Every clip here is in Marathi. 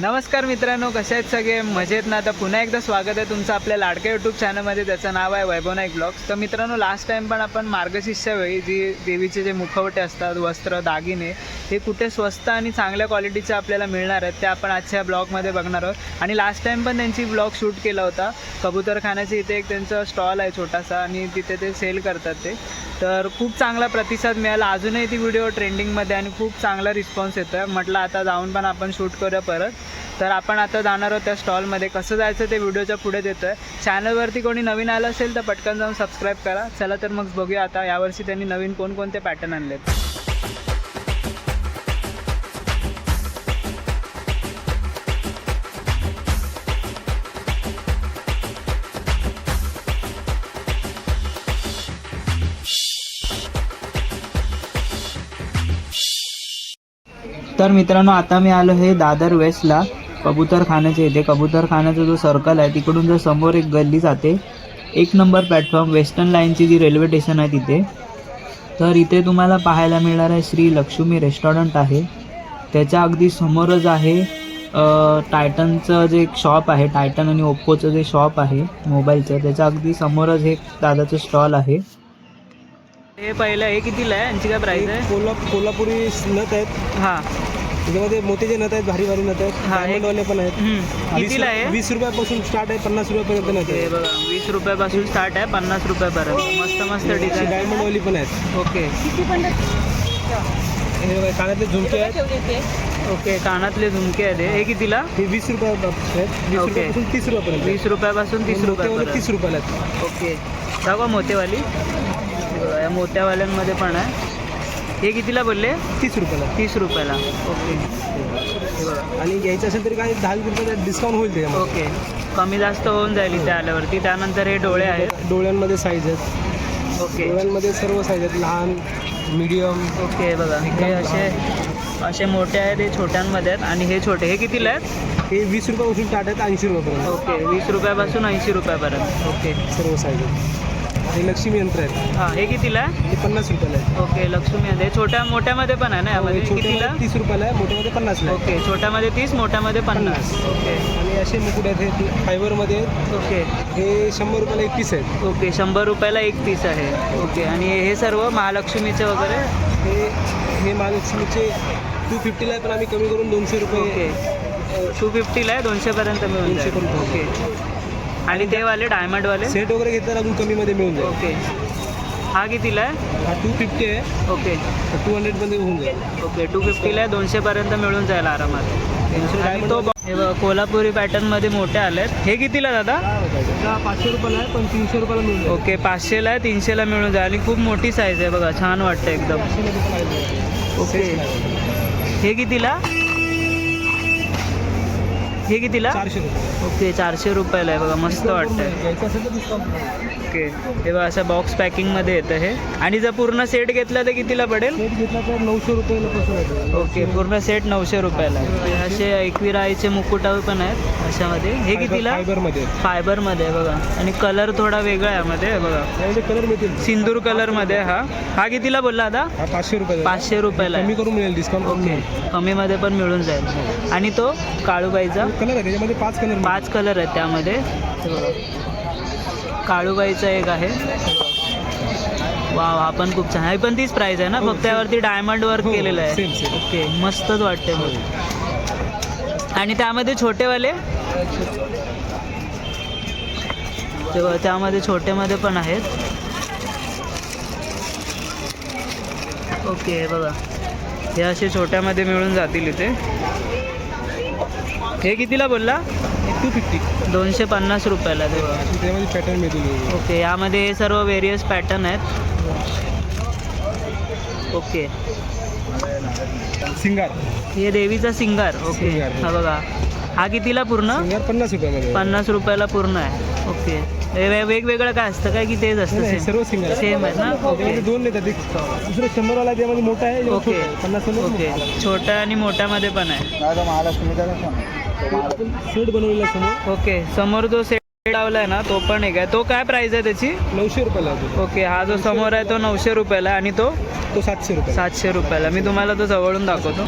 नमस्कार मित्रांनो कसे आहेत सगळे? मजेत ना? आता पुन्हा एकदा स्वागत आहे तुमचं आपल्या लाडक्या यूट्यूब चॅनलमध्ये त्याचं नाव आहे वैभव नाईक ब्लॉग्स तर मित्रांनो लास्ट टाईम पण आपण मार्गशीर्षच्या वेळी जी देवीचे जे मुखवटे असतात वस्त्र दागिने हे कुठे स्वस्त आणि चांगल्या क्वालिटीचे आपल्याला मिळणार आहेत ते आपण आजच्या ब्लॉगमध्ये बघणार आहोत. आणि लास्ट टाईम पण त्यांची ब्लॉग शूट केला होता. कबूतरखान्याचे इथे एक त्यांचं स्टॉल आहे छोटासा आणि तिथे ते सेल करतात ते. तर खूप चांगला प्रतिसाद मिळाला. अजूनही ती व्हिडिओ ट्रेंडिंगमध्ये आणि खूप चांगला रिस्पॉन्स येतो आहे म्हटलं आता जाऊन पण आपण शूट करूया परत. तर आपण आता जाणार आहोत त्या स्टॉलमध्ये कसं जायचं ते व्हिडिओच्या पुढे देतो आहे चॅनलवरती कोणी नवीन आलं असेल तर पटकन जाऊन सबस्क्राईब करा. चला तर मग बघूया आता यावर्षी त्यांनी नवीन कोणकोणते पॅटर्न आणलेत. तर मित्रांनो आता मी आलो हे दादर वेस्टला कबूतरखान्याच्या इथे कबूतरखान्याचा जो सर्कल आहे तिकडून जो समोर एक गल्ली जाते एक नंबर प्लॅटफॉर्म वेस्टर्न लाईनची जी रेल्वे स्टेशन आहे तिथे. तर इथे तुम्हाला पाहायला मिळणार आहे श्री लक्ष्मी रेस्टॉरंट आहे. त्याच्या अगदी समोरच आहे टायटनचं जे एक शॉप आहे टायटन आणि ओप्पोचं जे शॉप आहे मोबाईलचं त्याच्या अगदी समोरच हे दादाचं स्टॉल आहे. हे पहिलं हे कितीला आहे? यांची काय प्राईस आहे? कोल्हा कोल्हापुरी नथ आहेत. हां. त्याच्यामध्ये मोतीचे नथ आहेत भारी भारी नथ आहेत हा, डायमंडवाले पण आहेत. कितीला आहे? वीस रुपयापासून स्टार्ट आहे पन्नास रुपयापर्यंत हे आहे बघा वीस रुपयापासून स्टार्ट आहे पन्नास रुपयापर्यंत. मस्त मस्त डिझाईन डायमंडवाली पण आहेत. ओके. हे कानातले झुमके आहेत. ओके कानातले झुमके आहेत हे. कितीला? हे वीस रुपया आहेत वीस ओके. रुपयापासून तीस रुपयापर्यंत. वीस रुपयापासून तीस रुपयापर्यंत. तीस रुपयाला ओके. दाखवा मोत्यावाली. बघा, या मोत्यावाल्यांमध्ये पण आहे. हे कितीला बोलले? तीस रुपयाला. तीस रुपयाला. ओके. आणि घ्यायचं असेल तरी काय दहा रुपयाचा डिस्काउंट होईल त्याच्यामध्ये. ओके. कमी जास्त होऊन जाईल इथे आल्यावरती. त्यानंतर हे डोळे आहेत. डोळ्यांमध्ये साईज आहेत. ओके. डोळ्यांमध्ये सर्व साईज आहेत. लहान मीडियम ओके बघा. हे असे असे मोठे आहेत हे छोट्यांमध्ये आहेत. आणि हे छोटे हे कितीला आहेत? हे वीस रुपयापासून स्टार्ट आहेत ऐंशी रुपयापर्यंत. ओके. वीस रुपयापासून ऐंशी रुपयापर्यंत. ओके. सर्व साईज आहेत. हे लक्ष्मी यंत्र आहेत हां हे कितीला आहे? हे पन्नास रुपयाला आहे. ओके लक्ष्मी आहे. छोट्या मोठ्यामध्ये पण आहे ना यामध्ये? छोटे कितीला? तीस रुपयाला आहे मोठ्यामध्ये पन्नासला आहे. ओके छोट्यामध्ये तीस मोठ्यामध्ये पन्नास. ओके. आणि असे मुकुट आहेत हे फायबरमध्ये आहेत. ओके. हे शंभर रुपयाला एक पीस आहेत. ओके शंभर रुपयाला एक पीस आहे. ओके आणि हे सर्व महालक्ष्मीचे वगैरे? हे हे महालक्ष्मीचे टू फिफ्टीला आहे पण आम्ही कमी करून दोनशे रुपये ओके. टू फिफ्टीला आहे दोनशेपर्यंत मिळून पर्यंत. ओके. आणि ते वाले डायमंडवाले सेट वगैरे घेतल्यावर अजून कमीमध्ये मिळून जाईल. ओके हा कितीला आहे? हा टू फिफ्टी आहे. ओके टू हंड्रेडमध्ये होऊन जाईल. ओके टू फिफ्टीला आहे. दोनशेपर्यंत मिळून जाईल आरामात. दोनशे आणि तो कोल्हापुरी पॅटर्नमध्ये मोठे आले हे कितीला दादा? पाचशे रुपयाला आहे पण तीनशे रुपयाला मिळून ओके पाचशेला आहे तीनशेला मिळून जाईल. आणि खूप मोठी साईज आहे बघा छान वाटतं एकदम. ओके. हे कितीला? हे कितीला? चारशे रुपये. ओके चारशे रुपयाला आहे बघा मस्त डिस्काउंट ओके हे बघा असं बॉक्स पॅकिंगमध्ये येतं हे. आणि जर पूर्ण सेट घेतला तर कितीला पडेल? नऊशे रुपयाला ओके पूर्ण सेट नऊशे रुपयाला आहे. असे एकविराईचे मुकुटाव पण आहेत अशामध्ये. हे कितीला? फायबरमध्ये फायबरमध्ये बघा. आणि कलर थोडा वेगळा आहे यामध्ये हे बघा. कलर सिंदूर कलरमध्ये हा. हा कितीला बोलला आता? पाचशे रुपये पाचशे रुपयाला कमी करून मिळेल डिस्काउंट ओके कमीमध्ये पण मिळून जाईल. आणि तो काळूबाईचा? कलर आहे त्याच्यामध्ये पाच कलर पाच कलर आहेत त्यामध्ये. हे. काळूबाईचा एक आहे. वा हा पण खूप छान आहे. पण तीच प्राईस आहे ना? हो, फक्त त्यावरती डायमंड वर्क हो, केलेलं आहे. ओके मस्तच वाटते मग आणि त्यामध्ये छोटेवाले? तेव्हा त्यामध्ये छोटेमध्ये पण आहेत. ओके हे बघा. हे असे छोट्यामध्ये मिळून जातील इथे. हे कितीला बोलला? टू फिफ्टी दोनशे पन्नास रुपयाला ते बघा त्यामध्ये पॅटर्न मिळतील ओके यामध्ये हे सर्व व्हेरियस पॅटर्न आहेत. ओके. सिंगार. हे देवीचा सिंगार. ओके. सिंगार. हा. बघा. हा कितीला पूर्ण? पन्नास रुपयामध्ये. पन्नास रुपयाला पूर्ण आहे. ओके. हे वेगवेगळं काय असतं काय की तेच असतं सर्व सिंगार सेम आहे ना? ओके. दोन येतात दुसरं शंभरवाला आहे, त्यामध्ये मोठा आहे ओके. पन्नास ओके छोट्या आणि मोठ्यामध्ये पण आहे. सेट बनवलेला समोर. ओके समोर जो सेट लावलाय ना तो पण एक आहे. तो काय प्राइस आहे त्याची? नऊशे रुपयाला. ओके हा जो समोर आहे तो नऊशे रुपयाला आहे आणि तो तो सातशे रुपये सातशे रुपयाला. मी तुम्हाला तो जवळून दाखवतो.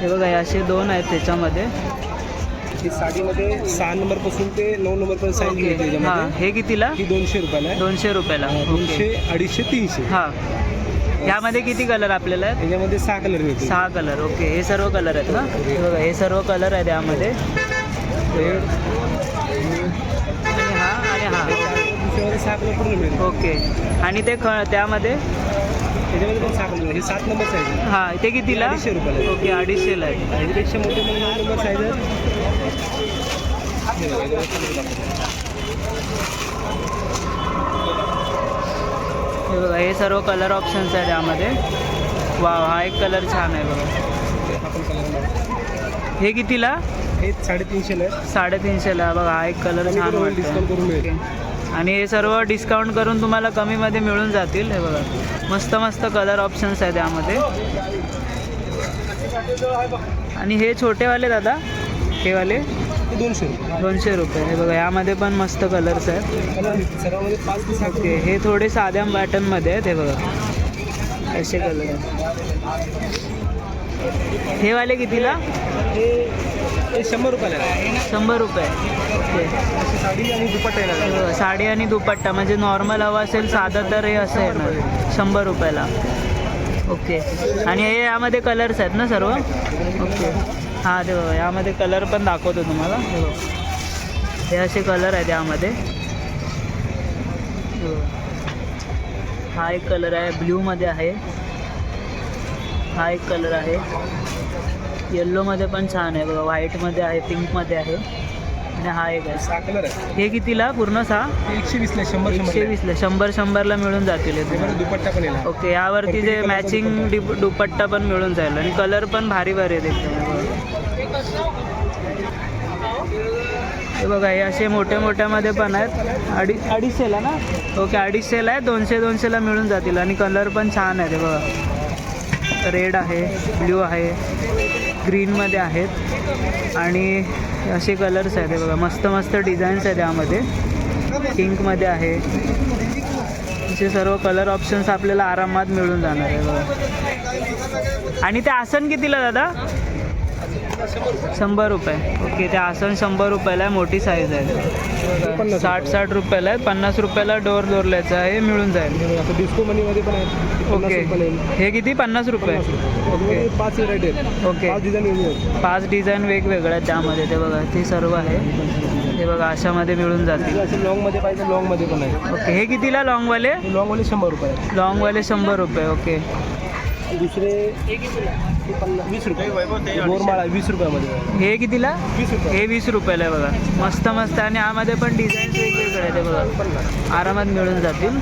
हे बघा असे दोन आहेत त्याच्यामध्ये. ही साडीमध्ये सहा नंबरपासून ते नऊ नंबरपर्यंत साईज ओके. मिळते हां याच्यामध्ये. हे कितीला? ही दोनशे रुपयाला आहे. दोनशे रुपयाला. हा, ओके. दोनशे अडीचशे तीनशे. हां. यामध्ये किती कलर आपल्याला आहेत? याच्यामध्ये सहा कलर मिळते सहा कलर ओके. हे सर्व कलर आहेत ना? हे बघा हे सर्व कलर आहेत यामध्ये. आणि हा आणि हा. दुसऱ्यामध्ये सहा कलर पूर्ण ओके. आणि ते ख त्यामध्ये? त्याच्यामध्ये पण सहा कलर हे सात नंबर साईज आहे हां ते कितीला? अडीचशे रुपयाला आहे. ओके अडीचशेला आहे मोठे नऊ नंबर साईज आहे हे बघा. हे सर्व कलर ऑप्शन्स आहेत यामध्ये. वा हा एक कलर छान आहे बघा. हा. हे कितीला? हे साडेतीनशेला आहे. साडेतीनशेला. बघा हा एक कलर छान वाटतो आणि हे सर्व डिस्काउंट करून तुम्हाला कमीमध्ये मिळून जातील. हे बघा मस्त मस्त कलर ऑप्शन्स आहेत यामध्ये. आणि हे छोटेवाले दादा हे वाले दोनशे रुपये. दोनशे रुपये. हे बघा यामध्ये पण मस्त कलर्स आहेत. सर्वांमध्ये पाच ओके हे थोडे साध्या पॅटर्नमध्ये आहेत हे बघा. असे कलर आहेत. हे वाले कितीला? शंभर रुपयाला शंभर रुपये. ओके. साडी आणि दुपट्टा साडी आणि दुपट्टा म्हणजे नॉर्मल हवा असेल साधं तर हे असं येणार शंभर रुपयाला. ओके. आणि हे यामध्ये कलर्स आहेत ना सर्व? ओके. हां ते बघा यामध्ये कलर पण दाखवतो तुम्हाला. हे बघा. हे असे कलर आहेत यामध्ये. हे एक कलर आहे ब्ल्यूमध्ये आहे. हा एक कलर आहे. येल्लोमध्ये पण छान आहे बघा व्हाईटमध्ये आहे पिंकमध्ये आहे. आणि हा एक आहे. सहा कलर आहे हे कितीला? पूर्ण सहा? एकशे वीसला आहे, शंभर एकशे वीसला. शंभर शंभरला मिळून जातील. दुपट्टा पण ओके यावरती जे मॅचिंग डिप दुपट्टा पण मिळून जाईल. आणि कलर पण भारी भारी आहेत एकदम. हे बघा हे असे मोठ्या मोठ्यामध्ये पण आहेत. अडी अडीचशेला ना? ओके अडीचशेला आहे. दोनशे दोनशेला मिळून जातील. आणि कलर पण छान आहे बघा. रेड आहे ब्ल्यू आहे ग्रीनमध्ये आहेत. आणि असे कलर्स आहेत हे बघा. मस्त मस्त डिझाईन्स आहेत यामध्ये. पिंकमध्ये आहे. असे सर्व कलर ऑप्शन्स आपल्याला आरामात मिळून जाणार आहे बघा. आणि ते आसन कितीला दादा? शंभर रुपये. ओके ते आसन शंभर रुपयाला आहे मोठी साईज आहे. साठ साठ रुपयाला आहे पन्नास रुपयाला डोर डोरल्याचं आहे मिळून जाईल. डिस्को मनीमध्ये पण आहे. ओके. हे किती? पन्नास रुपये. ओके. पाच व्हरायटी ओके. पाच डिझाईन वेगवेगळ्या आहेत त्यामध्ये. ते बघा ते सर्व आहे. हे बघा अशामध्ये मिळून जातील. असं लॉंगमध्ये पाहिजे लॉंगमध्ये पण आहे. ओके हे कितीला लॉंगवाले लॉंगवाले शंभर रुपये. लॉंगवाले शंभर रुपये ओके. दुसरे वीस रुपये. बोरमाळा वीस रुपयामध्ये आहे. हे कितीला? वीस रुपये. हे वीस रुपयाला आहे बघा. मस्त मस्त. आणि यामध्ये पण डिझाईन्स वेगवेगळे आहेत बघा. आरामात मिळून जातील.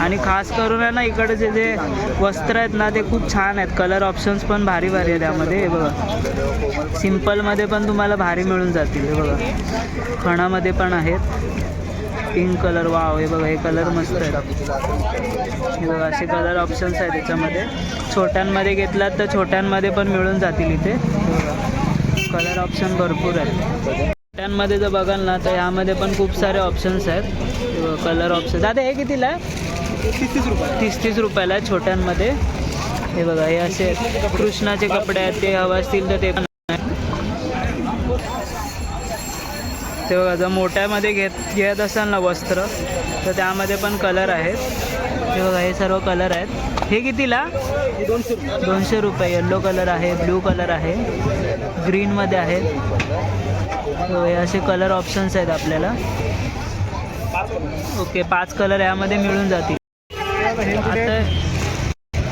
आणि खास करून आहे ना इकडचे जे वस्त्र आहेत ना ते खूप छान आहेत. कलर ऑप्शन्स पण भारी भारी आहेत त्यामध्ये हे बघा. सिम्पलमध्ये पण तुम्हाला भारी मिळून जातील. हे बघा. खणामध्ये पण आहेत. पिंक कलर वाव हे बघा हे कलर मस्त आहेत. हे बघा असे कलर ऑप्शन्स आहेत त्याच्यामध्ये. छोट्यांमध्ये घेतलात तर छोट्यांमध्ये पण मिळून जातील इथे. कलर ऑप्शन भरपूर आहेत. छोट्यांमध्ये जर बघाल ना तर ह्यामध्ये पण खूप सारे ऑप्शन्स आहेत. कलर ऑप्शन दादा हे कितीला तीस तीस रुपये तीस तीस रुपयाला आहे छोट्यांमध्ये. हे बघा हे असे कृष्णाचे कपडे आहेत. ते हवं असतील तर ते पण ते बघा जर मोठ्यामध्ये घेत घेत असाल ना वस्त्र तर त्यामध्ये पण कलर आहेत. हे बघा हे सर्व कलर आहेत. हे कितीला? दोनशे रुपये. येल्लो कलर आहे ब्ल्यू कलर आहे. ग्रीनमध्ये आहे. हे असे कलर ऑप्शन्स आहेत आपल्याला. ओके पाच कलर यामध्ये मिळून जातील. आता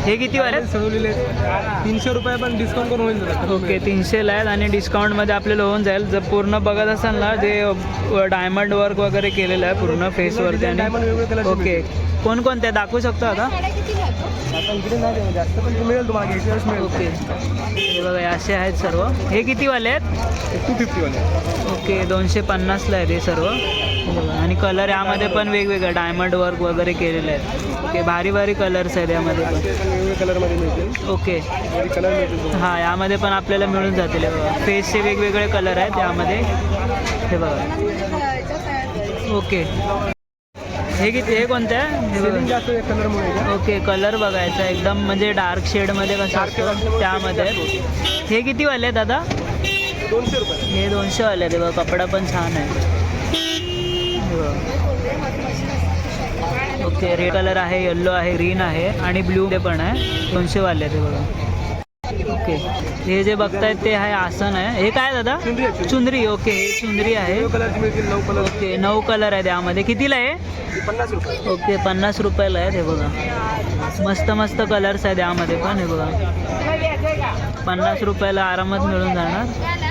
हे किती वाले आहेत? सजवलेले आहेत. तीनशे रुपये पण डिस्काउंट करून होईल जरा. ओके तीनशेला आहेत आणि डिस्काउंटमध्ये आपल्याला होऊन जाईल. जर पूर्ण बघत असाल ना जे डायमंड वर्क वगैरे केलेलं आहे पूर्ण फेसवरती वेगवेगळ्या आणि ओके. कोणकोणते दाखवू शकतो आता? आता इकडे नाही देणार. जास्त पण ते मिळेल तुम्हाला. घ्यायच्या वेळेस मिळेल. ओके. हे बघा हे असे आहेत सर्व. हे किती वाले आहेत? टू फिफ्टीवाले ओके दोनशे पन्नासला आहे ते सर्व. हे बघा. आणि कलर यामध्ये पण वेगवेगळे डायमंड वर्क वगैरे केलेले आहेत. ओके भारी भारी कलर्स आहेत यामध्ये पण. ते पण वेगवेगळ्या कलरमध्ये मिळतील. ओके कलर मिळतील तुम्हाला. हां यामध्ये पण आपल्याला मिळून जातील हे बघा. फेसचे वेगवेगळे कलर आहेत यामध्ये. हे बघा. ओके हे किती हे कोणतं आहे? हे सेलिंग बघा. जास्त कलरमुळे आहे का? ओके कलर बघायचा एकदम म्हणजे डार्क शेडमध्ये कसं असतं त्यामध्ये. हे किती वाले आहे दादा? दोनशे रुपये. हे दोनशे वाले आहे बघा कपडा पण छान आहे. हे बघा. ओके रेड कलर आहे येल्लो आहे ग्रीन आहे आणि ब्ल्यू ते पण आहे. दोनशे वाले आहे ते बघा. ओके. हे जे बघतायत ते आहे आसन आहे. हे काय दादा? चुंदरी आहे, ओके हे चुंदरी आहे. ओके नऊ कलर आहे त्यामध्ये. कितीला आहे? ओके पन्नास रुपयाला आहे हे बघा. मस्त मस्त कलर्स आहेत यामध्ये पण हे बघा. पन्नास रुपयाला आरामात मिळून जाणार.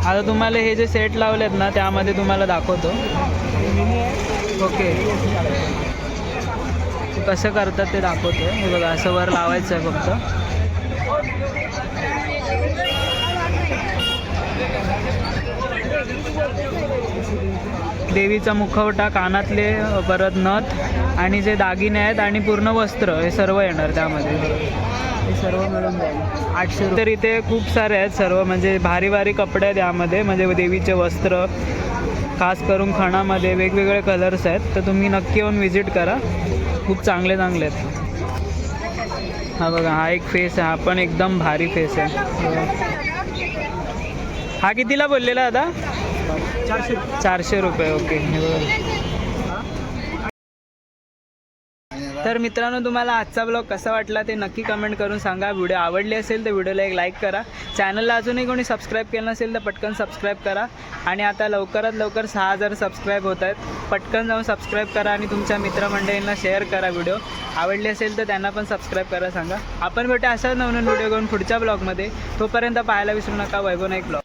आता तुम्हाला हे जे सेट लावलेत ना त्यामध्ये तुम्हाला दाखवतो. ओके ते कसं करतात ते दाखवतो. हे बघा असं वर लावायचं आहे फक्त. देवीचा मुखवटा कानातले परत नथ आणि जे दागिने आहेत आणि पूर्ण वस्त्र हे सर्व येणार त्यामध्ये. हे सर्व मिळून जाईल. आठशे तर इथे खूप सारे आहेत सर्व म्हणजे भारी भारी कपडे आहेत यामध्ये म्हणजे देवीचे वस्त्र खास करून खणामध्ये वेगवेगळे कलर्स आहेत. तर तुम्ही नक्की येऊन व्हिजिट करा. खूप चांगले चांगले आहेत. हा बघा हा एक फेस आहे. हा पण एकदम भारी फेस आहे. हा कितीला बोललेला दादा? चारशे. चारशे रुपये ओके हे बघा. तर मित्रांनो तुम्हाला आजचा ब्लॉग कसा वाटला ते नक्की कमेंट करून सांगा. व्हिडिओ आवडली असेल तर व्हिडिओला एक लाईक करा. चॅनलला अजूनही कोणी सबस्क्राईब केलं नसेल तर पटकन सबस्क्राईब करा. आणि आता लवकरात लवकर सहा हजार सबस्क्राईब होत आहेत. पटकन जाऊन सबस्क्राईब करा आणि तुमच्या मित्रमंडळींना शेअर करा व्हिडिओ आवडली असेल तर त्यांना पण सबस्क्राईब करा सांगा. आपण भेटू अशाच नवनवीन व्हिडिओ घेऊन पुढच्या ब्लॉगमध्ये तोपर्यंत पाहायला विसरू नका. वैभव नाईक ब्लॉग